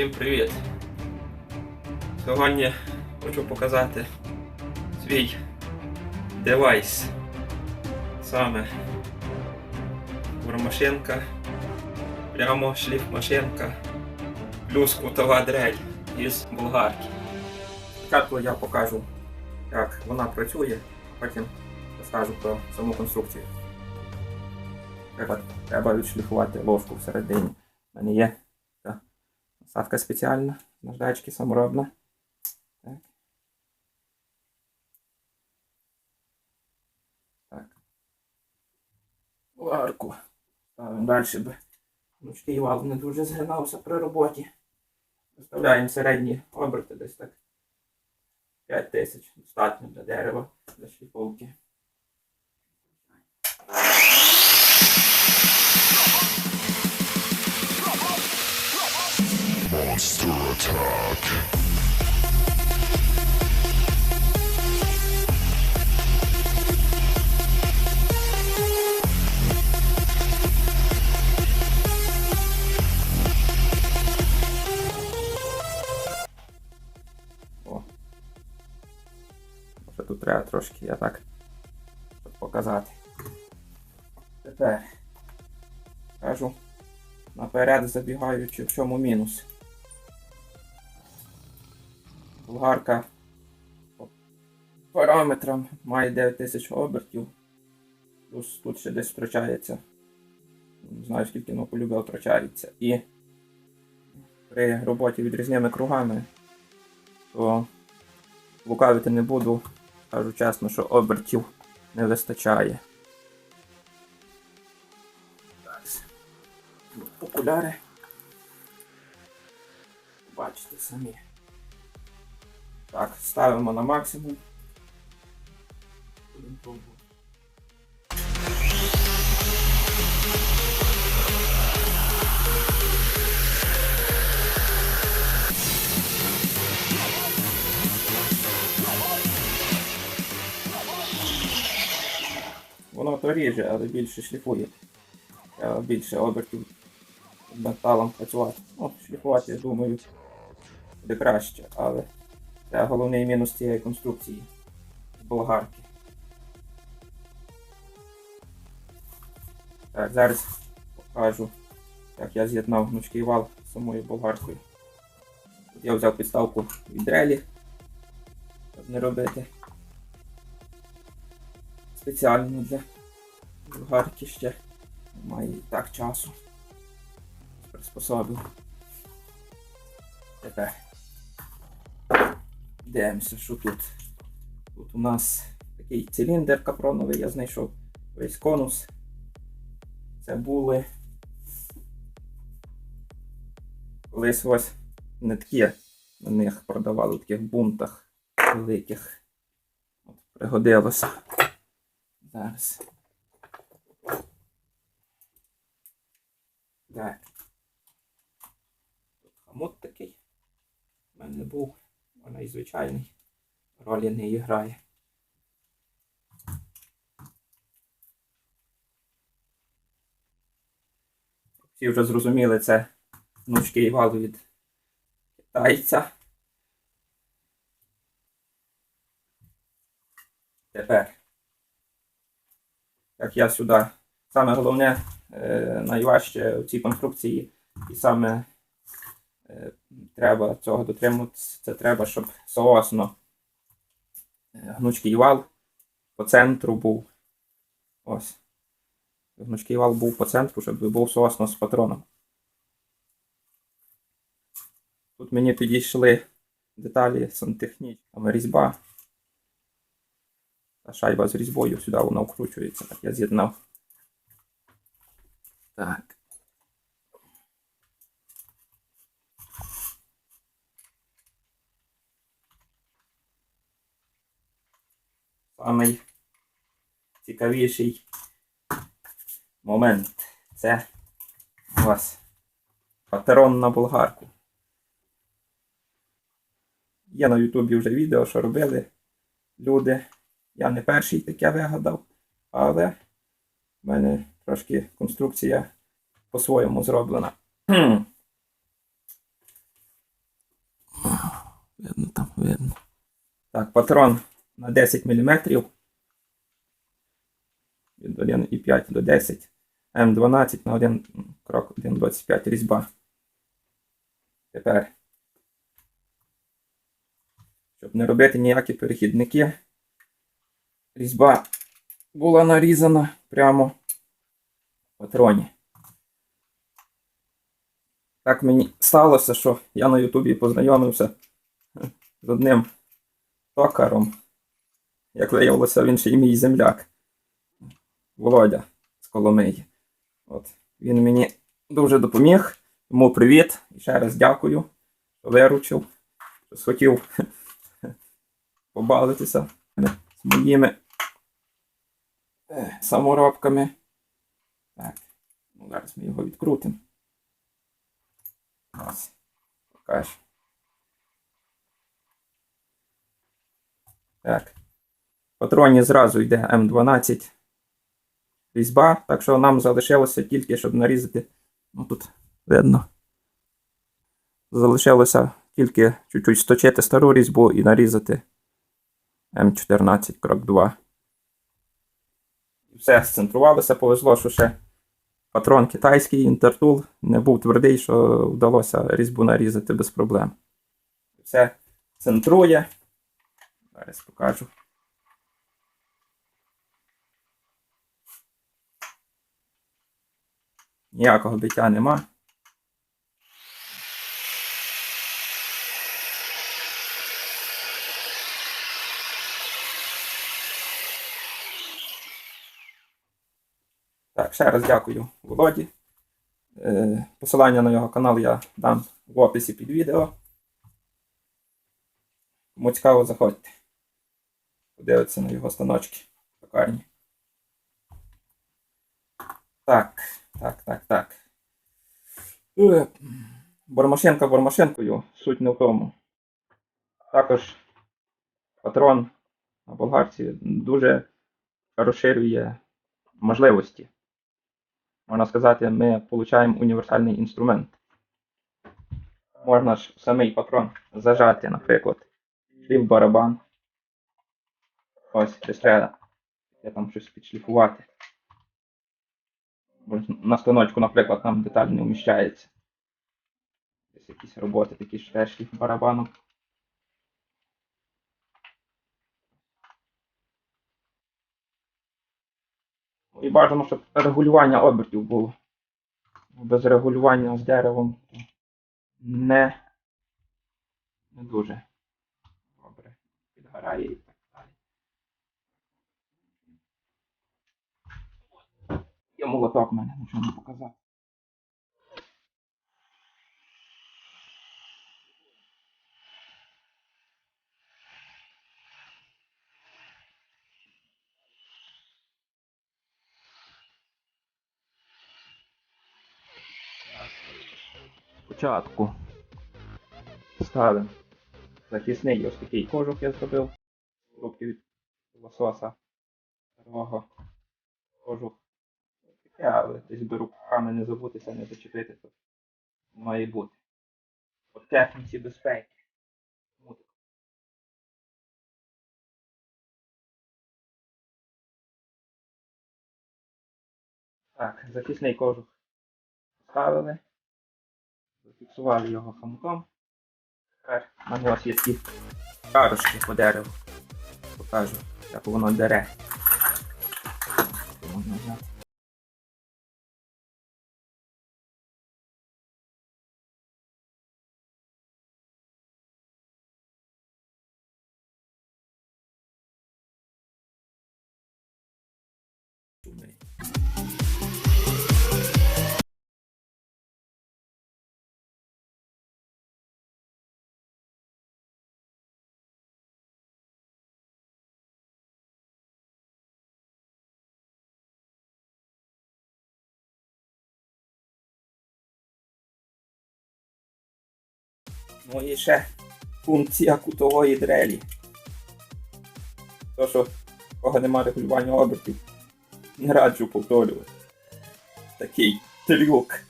Всім привіт! Сьогодні хочу показати свій девайс. Саме бурмашинка, прямо шліфмашинка, плюс кутова дрель із болгарки. Спочатку я покажу, як вона працює, потім розкажу про саму конструкцію. Треба, треба відшліфувати ложку всередині. У мене є насадка спеціальна, наждачки саморобна. Так. Так. Варку. Ставимо далі, бо ручки вал не дуже згинався при роботі. Виставляємо середні оберти десь так. 5 тисяч. Достатньо для дерева, для шліфовки. Monster attack. Може тут треба трошки я так показати. Тепер кажу наперед забігаючи, в чому мінус. Болгарка по параметрам має 9000 обертів. Плюс тут ще десь втрачається. Не знаю скільки полюбив втрачається. І при роботі відрізними кругами то лукавити не буду, кажу чесно, що обертів не вистачає. Окуляри. Бачите самі. Так, ставимо на максимум. Воно то ріже, але більше шліфує. Більше обертів металом працювати. Ну, шліфувати, я думаю, буде краще, але це головний мінус цієї конструкції болгарки. Так, зараз покажу, як я з'єднав гнучкий вал з самою болгаркою. Тут я взяв підставку від дрелі, щоб не робити спеціально для болгарки ще немає і так часу. Приспособив. Тепер дивимося, що тут. Тут у нас такий циліндр капроновий, я знайшов весь конус. Це були колись ось нитки на них продавали в таких бунтах великих. От, пригодилося. Зараз. Так. Тут хамут такий. У мене був. Вона і звичайний. Ролі не грає. Всі вже зрозуміли, це гнучкий вал від китайця. Тепер як я сюди. Саме головне, е, найважче в цій конструкції, і саме е, треба цього дотримуватися, це треба, щоб соосно е, гнучкий вал по центру був. Ось. Гнучкий вал був по центру, щоб був соосно з патроном. Тут мені підійшли деталі сантехнічні, там різьба. Та шайба з різьбою сюди вона вкручується. Так я з'єднав. Так. А найцікавіший момент це у вас патрон на болгарку. Є на Ютубі вже відео, що робили люди. Я не перший таке вигадав, але в мене трошки конструкція по-своєму зроблена. Видно там, видно. Так, патрон на 10 мм. Від 1,5 до 10. М12 на 1 крок 1,25 різьба. Тепер, щоб не робити ніякі перехідники, різьба була нарізана прямо в патроні. Так мені сталося, що я на Ютубі познайомився з одним токаром. Як виявилося, він ще й мій земляк. Володя з Коломиї. От. Він мені дуже допоміг. Йому привіт. І ще раз дякую, що виручив, що схотів побавитися з моїми е, саморобками. Так, ну зараз ми його відкрутимо. Ось, покаж. Так. Патроні зразу йде М12 різьба, так що нам залишилося тільки, щоб нарізати. Ну тут видно. Залишилося тільки чуть-чуть сточити стару різьбу і нарізати М14 крок 2. Все сцентрувалося, повезло, що ще патрон китайський, інтертул не був твердий, що вдалося різьбу нарізати без проблем. Все центрує. Зараз покажу. Ніякого биття нема. Так, ще раз дякую Володі. Е, Посилання на його канал я дам в описі під відео. Кому цікаво, заходьте. Подивитися на його станочки в токарні. Так, так, так, так. Бормашинка бормашинкою, суть не в тому. Також патрон на болгарці дуже розширює можливості. Можна сказати, ми отримуємо універсальний інструмент. Можна ж самий патрон зажати, наприклад, шліф барабан. Ось, десь треба. Я там щось підшліфувати. На станочку, наприклад, там деталь не вміщається. Десь якісь роботи, такі ж теж шліф барабаном. І бажано, щоб регулювання обертів було. Без регулювання з деревом не, не дуже добре підгорає і так мене, нічого не показати. Спочатку ставимо захисний ось такий кожух я зробив. Трубки від лососа. Старого кожух. Але десь беру руками не забутися, не зачепити, то має бути. По техніці безпеки. Так. Захисний кожух поставили. Зафіксували його хомутом. Тепер в мене ось є такі шарочки по дереву. Покажу, як воно дере. Ну і ще функція кутової дрелі. То, що кого немає регулювання обертів, не раджу повторювати. Такий трюк.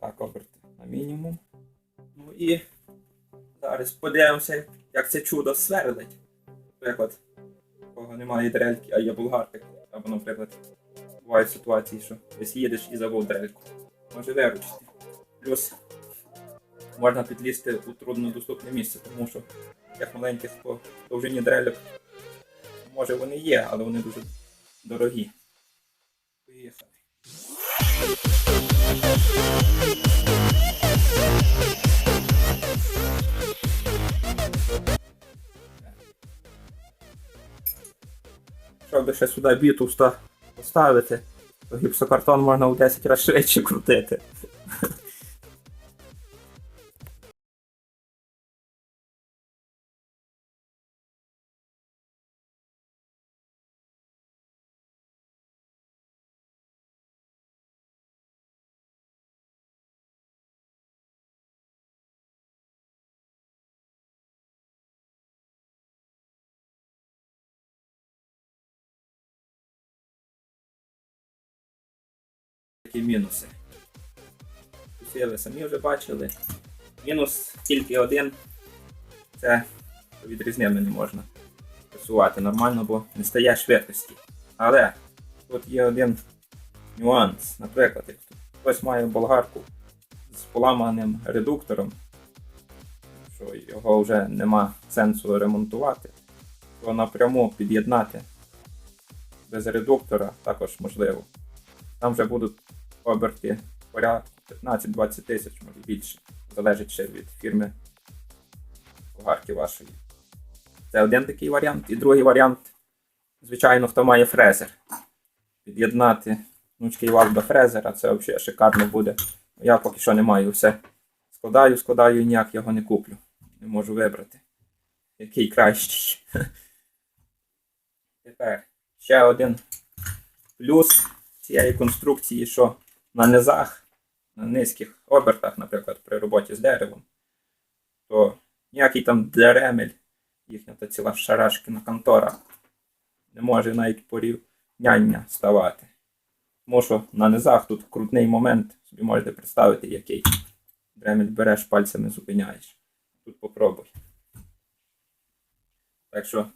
Так, оберти на мінімум. Ну і Зараз подивимося, як це чудо сверлить. Наприклад, кого немає дрельки, а є болгарка. Або, наприклад, бувають ситуації, що десь їдеш і забув дрельку. Може виручити. Плюс можна підлізти у труднодоступне місце, тому що як маленьких по довжині дрельок, може вони є, але вони дуже дорогі. Поїхали. Щоб ще сюди біту поставити, гіпсокартон можна у 10 разів швидше крутити. Такі мінуси. Плюси ви самі вже бачили. Мінус тільки один. Це відрізними не можна пресувати нормально, бо не стає швидкості. Але тут є один нюанс. Наприклад, як хтось має болгарку з поламаним редуктором, що його вже нема сенсу ремонтувати, то напряму під'єднати без редуктора також можливо. Там вже будуть оберти порядку 15-20 тисяч, може більше. Залежить ще від фірми болгарки вашої. Це один такий варіант. І другий варіант, звичайно, хто має фрезер. Під'єднати гнучкий вал до фрезера, це взагалі шикарно буде. Я поки що не маю все. Складаю, складаю і ніяк його не куплю. Не можу вибрати. Який кращий. Тепер ще один плюс цієї конструкції, що на низах, на низьких обертах, наприклад, при роботі з деревом, то ніякий там деремель, їхня та ціла шарашкіна контора не може навіть порівняння ставати. Тому що на низах тут крутний момент, собі можете представити, який дремель береш пальцями зупиняєш. Тут попробуй. Так що,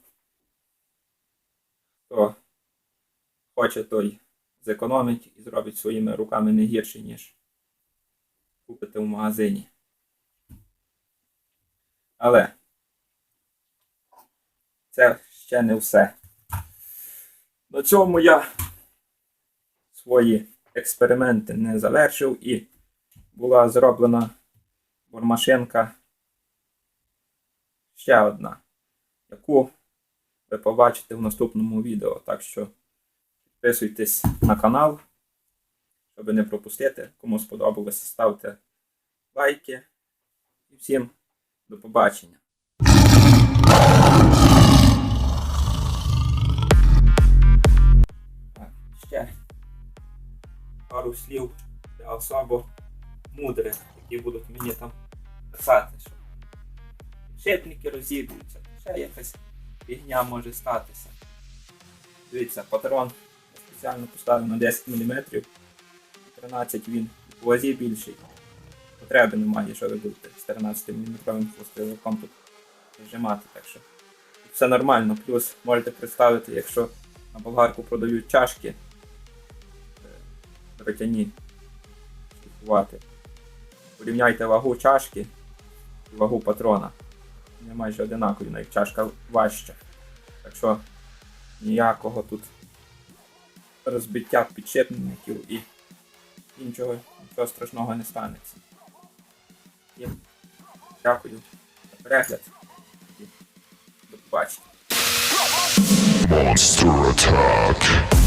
хто хоче, той зекономить і зробить своїми руками не гірше, ніж купити в магазині. Але це ще не все. На цьому я свої експерименти не завершив і була зроблена бормашинка ще одна, яку ви побачите в наступному відео. Так що Підписуйтесь на канал, щоб не пропустити. Кому сподобалося, ставте лайки. І всім до побачення. Ще пару слів для особо мудрих, які будуть мені там писати, що підшипники розіб'ються, ще якась фігня може статися. Дивіться, патрон спеціально поставив на 10 мм. 13 він в вазі більший. Потреби немає, що ви будете з 13 мм пластиликом тут зжимати. Так що все нормально. Плюс можете представити, якщо на болгарку продають чашки е, дротяні шліфувати. Порівняйте вагу чашки і вагу патрона. Вони майже одинакові, навіть чашка важча. Так що ніякого тут розбиття підшипників і іншого нічого страшного не станеться. І дякую за перегляд і до побачення. Monster attack.